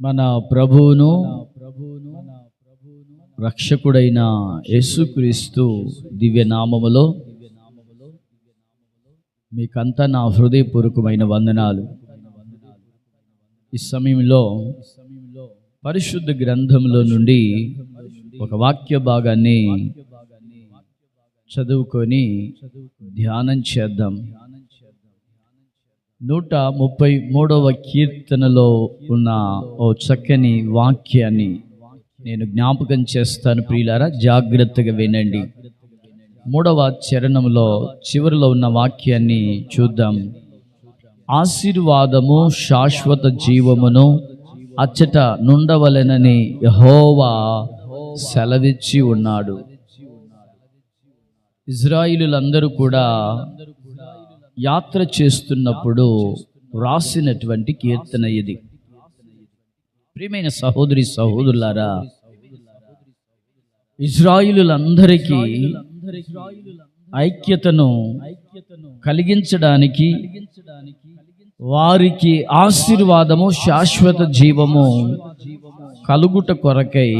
మన ప్రభువును ప్రభువును రక్షకుడైన యేసుక్రీస్తు దివ్య నామములో మీకంతా నా హృదయపూర్వకమైన వందనాలు. ఈ సమయంలో పరిశుద్ధ గ్రంథంలో నుండి ఒక వాక్య భాగాన్ని చదువుకొని ధ్యానం చేద్దాం. నూట ముప్పై మూడవ కీర్తనలో ఉన్న ఓ చక్కని వాక్యాన్ని నేను జ్ఞాపకం చేస్తాను ప్రియులారా. జాగ్రత్తగా వినండి. మూడవ చరణంలో చివరిలో ఉన్న వాక్యాన్ని చూద్దాం. ఆశీర్వాదము శాశ్వత జీవమును అచ్చట నుండవలెనని యహోవా సెలవిచ్చి ఉన్నాడు. ఇజ్రాయిలులందరూ కూడా యాత్ర చేస్తున్నప్పుడు రాసినటువంటి కీర్తన ఇది. ప్రియమైన సహోదరి సహోదరులారా ఇజ్రాయిలులందరికీ ఐక్యతను కలిగించడానికి వారికి ఆశీర్వాదము శాశ్వత జీవము కలుగుట కొరకై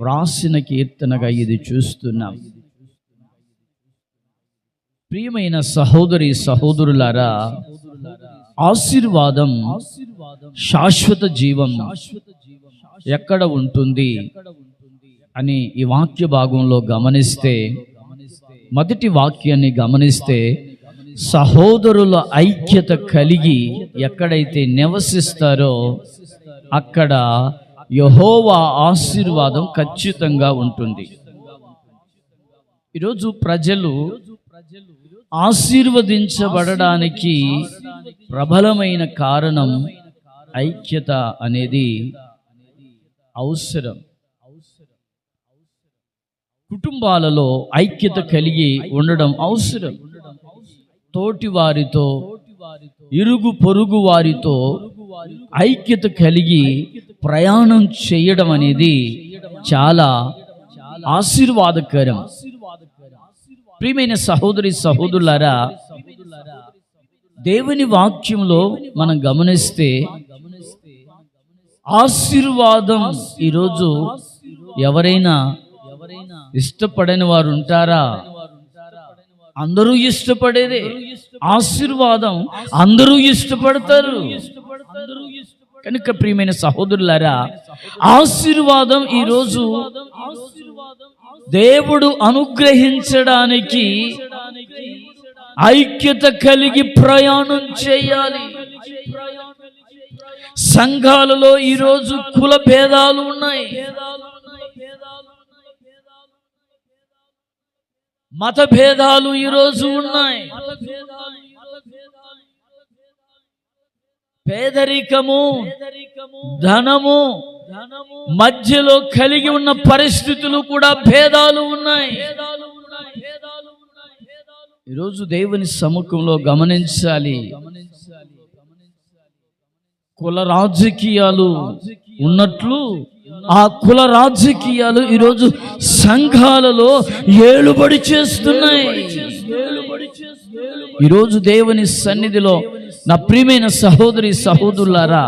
వ్రాసిన కీర్తనగా ఇది చూస్తున్నాం. ప్రియమైన సహోదరి సహోదరులారా ఆశీర్వాదం శాశ్వత జీవం ఎక్కడ ఉంటుంది అని ఈ వాక్య భాగంలో గమనిస్తే మొదటి వాక్యాన్ని గమనిస్తే సహోదరుల ఐక్యత కలిగి ఎక్కడైతే నివసిస్తారో అక్కడ యహోవా ఆశీర్వాదం ఖచ్చితంగా ఉంటుంది. ఈరోజు ప్రజలు ఆశీర్వదించబడడానికి ప్రబలమైన కారణం ఐక్యత అనేది అవసరం. కుటుంబాలలో ఐక్యత కలిగి ఉండడం అవసరం. తోటి వారితో ఇరుగు పొరుగు వారితో ఐక్యత కలిగి ప్రయాణం చేయడం అనేది చాలా ఆశీర్వాదకరం. ప్రియమైన సహోదరి సహోదరులారా దేవుని వాక్యంలో మనం గమనిస్తే ఆశీర్వాదం ఈరోజు ఎవరైనా ఇష్టపడని వారు ఉంటారా? అందరూ ఇష్టపడేదే. ఆశీర్వాదం అందరూ ఇష్టపడతారు. కనుక ప్రియమైన సహోదరులారా ఆశీర్వాదం ఈరోజు దేవుడు అనుగ్రహించడానికి ఐక్యత కలిగి ప్రయాణం చేయాలి. సంఘాలలో ఈరోజు కుల భేదాలు ఉన్నాయి. మత భేదాలు ఈరోజు ఉన్నాయి. పేదరికము ధనము మధ్యలో కలిగి ఉన్న పరిస్థితులు కూడా భేదాలు ఉన్నాయి. ఈరోజు దేవుని సముఖంలో గమనించాలి. కుల రాజకీయాలు ఉన్నట్లు ఆ కుల రాజకీయాలు ఈరోజు సంఘాలలో ఏలుబడి చేస్తున్నాయి. ఈరోజు దేవుని సన్నిధిలో నా ప్రియమైన సహోదరి సహోదరులారా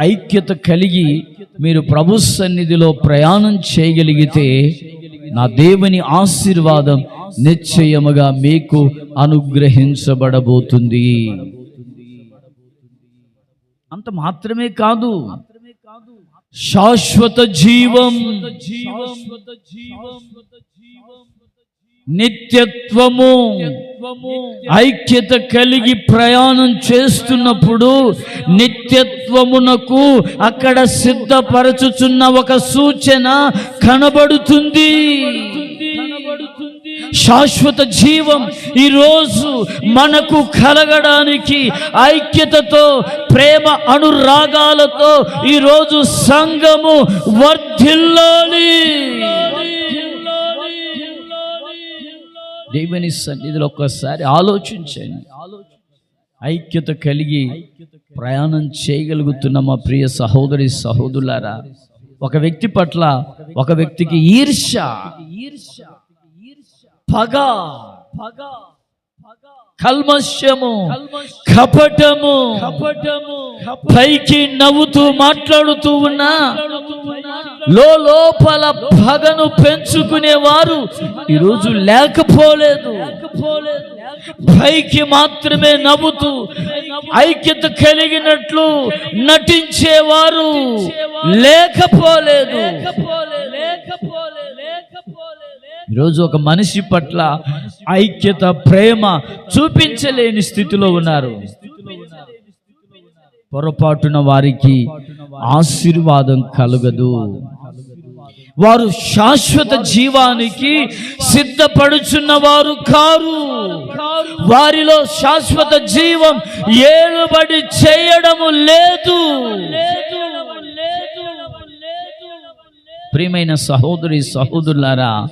ఐక్యత కలిగి మీరు ప్రభు సన్నిధిలో ప్రయాణం చేయగలిగితే నా దేవుని ఆశీర్వాదం నిశ్చయముగా మీకు అనుగ్రహించబడబోతుంది. అంత మాత్రమే కాదు. శాశ్వత జీవం. నిత్యత్వము ఐక్యత కలిగి ప్రయాణం చేస్తున్నప్పుడు నిత్యత్వమునకు అక్కడ సిద్ధపరచుచున్న ఒక సూచన కనబడుతుంది. శాశ్వత జీవం ఈరోజు మనకు కలగడానికి ఐక్యతతో ప్రేమ అనురాగాలతో ఈరోజు సంఘము వర్ధిల్లాలి. దేవుని సన్నిధిలో ఒక్కసారి ఆలోచించండి. ఐక్యత కలిగి ప్రయాణం చేయగలుగుతున్న మా ప్రియ సహోదరి సహోదరులారా ఒక వ్యక్తి పట్ల ఒక వ్యక్తికి ఈర్ష ఈర్ష ఈర్ష పగ పగ కల్మష్యము కపటము పైకి నవ్వుతూ మాట్లాడుతూ ఉన్నా లోపల పగను పెంచుకునేవారు ఈరోజు లేకపోలేదు. పైకి మాత్రమే నవ్వుతూ ఐక్యత కలిగినట్లు నటించేవారు. లేకపోలేదు. ఈరోజు ఒక మనిషి పట్ల ఐక్యత ప్రేమ చూపించలేని స్థితిలో ఉన్నారు. పొరపాటున వారికి ఆశీర్వాదం కలగదు. వారు శాశ్వత జీవానికి సిద్ధపడుచున్న వారు కారు. వారిలో శాశ్వత జీవం ఏలుబడి చేయడము లేదు. ప్రియమైన సహోదరి సహోదరులారా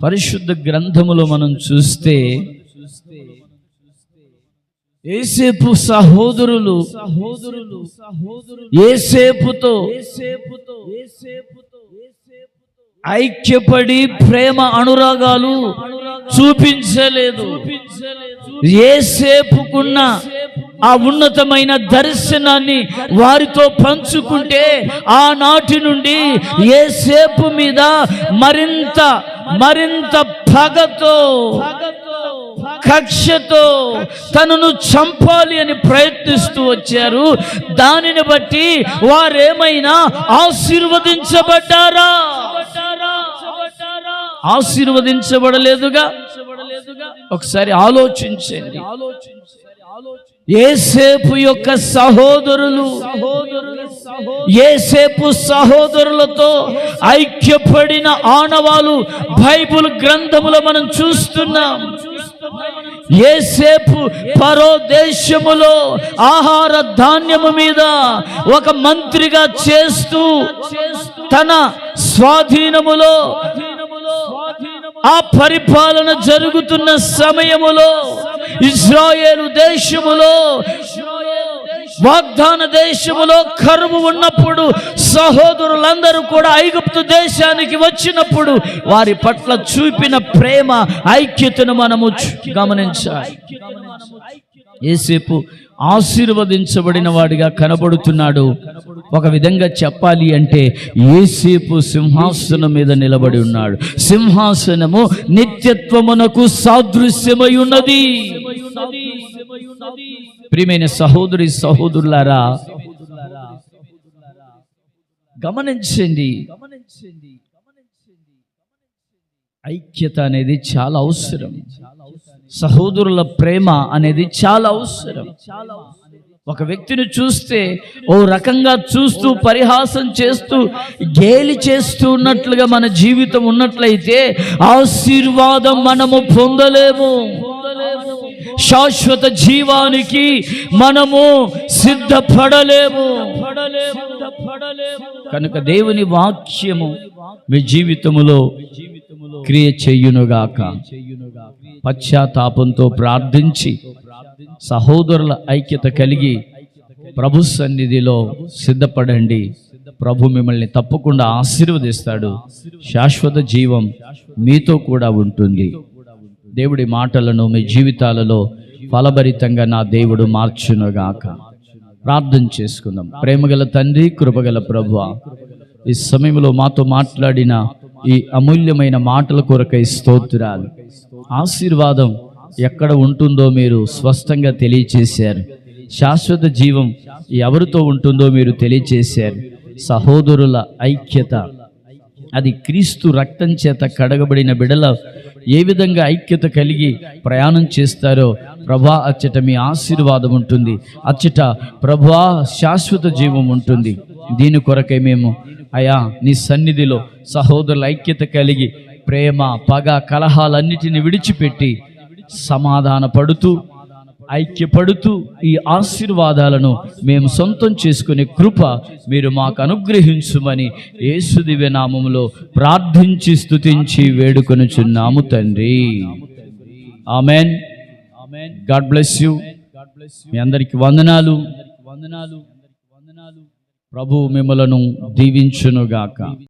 పరిశుద్ధ గ్రంథములో మనం చూస్తే ఏసేపు సహోదరులు సహోదరులు ఏసేపుతో ఐక్యపడి ప్రేమ అనురాగాలు చూపించలేదు. ఏసేపుకున్న ఆ ఉన్నతమైన దర్శనాన్ని వారితో పంచుకుంటే ఆనాటి నుండి ఏసేపు మీద మరింత మరింత పగతో కక్షతో తనను చంపాలి అని ప్రయత్నిస్తూ వచ్చారు. దానిని బట్టి వారేమైనా ఆశీర్వదించబడ్డారా? ఆశీర్వదించబడలేదుగా? ఒకసారి ఆలోచించండి. ఏసేపు యొక్క సహోదరులు ఏసేపు సహోదరులతో ఐక్యపడిన ఆనవాలు బైబుల్ గ్రంథములో మనం చూస్తున్నాం. ఏసేపు పరో దేశములో ఆహార ధాన్యము మీద ఒక మంత్రిగా చేస్తూ తన స్వాధీనములో ఆ పరిపాలన జరుగుతున్న సమయములో ఇజ్రాయేలు దేశములో వాగ్దాన దేశములో కరువు ఉన్నప్పుడు సహోదరులందరూ కూడా ఐగుప్తు దేశానికి వచ్చినప్పుడు వారి పట్ల చూపిన ప్రేమ ఐక్యతను మనము గమనించాలి. ఏసేపు ఆశీర్వదించబడిన వాడిగా కనబడుతున్నాడు. ఒక విధంగా చెప్పాలి అంటే ఏసేపు సింహాసనం మీద నిలబడి ఉన్నాడు. సింహాసనము నిత్యత్వమునకు సాదృశ్యమై ఉన్నది. ప్రియమైన సహోదరి సహోదరులారా గమనించండి. ఐక్యత అనేది చాలా అవసరం. సహోదరుల ప్రేమ అనేది చాలా అవసరం. ఒక వ్యక్తిని చూస్తే ఓ రకంగా చూస్తూ పరిహాసం చేస్తూ గేలి చేస్తూ ఉన్నట్లుగా మన జీవితం ఉన్నట్లయితే ఆశీర్వాదం మనము పొందలేము. శాశ్వత జీవానికి మనము సిద్ధపడలేము. కనుక దేవుని వాక్యము మీ జీవితములో క్రియ చెయ్యునుగాక పశ్చాత్తాపంతో ప్రార్థించి సహోదరుల ఐక్యత కలిగి ప్రభు సన్నిధిలో సిద్ధపడండి. ప్రభు మిమ్మల్ని తప్పకుండా ఆశీర్వదిస్తాడు. శాశ్వత జీవం మీతో కూడా ఉంటుంది. దేవుడి మాటలను మీ జీవితాలలో ఫలభరితంగా నా దేవుడు మార్చునుగాక. ప్రార్థన చేసుకుందాం. ప్రేమగల తండ్రి కృపగల ప్రభు ఈ సమయంలో మాతో మాట్లాడిన ఈ అమూల్యమైన మాటల కొరకై స్తోత్రాలు. ఆశీర్వాదం ఎక్కడ ఉంటుందో మీరు స్పష్టంగా తెలియచేశారు. శాశ్వత జీవం ఎవరితో ఉంటుందో మీరు తెలియచేశారు. సహోదరుల ఐక్యత. అది క్రీస్తు రక్తం చేత కడగబడిన బిడల ఏ విధంగా ఐక్యత కలిగి ప్రయాణం చేస్తారో ప్రభా అచ్చట మీ ఆశీర్వాదం ఉంటుంది. అచ్చట ప్రభా శాశ్వత జీవం ఉంటుంది. దీని కొరకై మేము అయా నీ సన్నిధిలో సహోదరుల ఐక్యత కలిగి ప్రేమ పగ కలహాలన్నిటిని విడిచిపెట్టి సమాధాన పడుతూ ఐక్యపడుతూ ఈ ఆశీర్వాదాలను మేము సొంతం చేసుకునే కృప మీరు మాకు అనుగ్రహించుమని యేసుదివ్య నామములో ప్రార్థించి స్తుతించి వేడుకొనుచున్నాము తండ్రి. ఆమెన్. God bless you. మీ అందరికి వందనాలు. వందనాలు వందనాలు. ప్రభు మిమ్మలను దీవించునుగాక.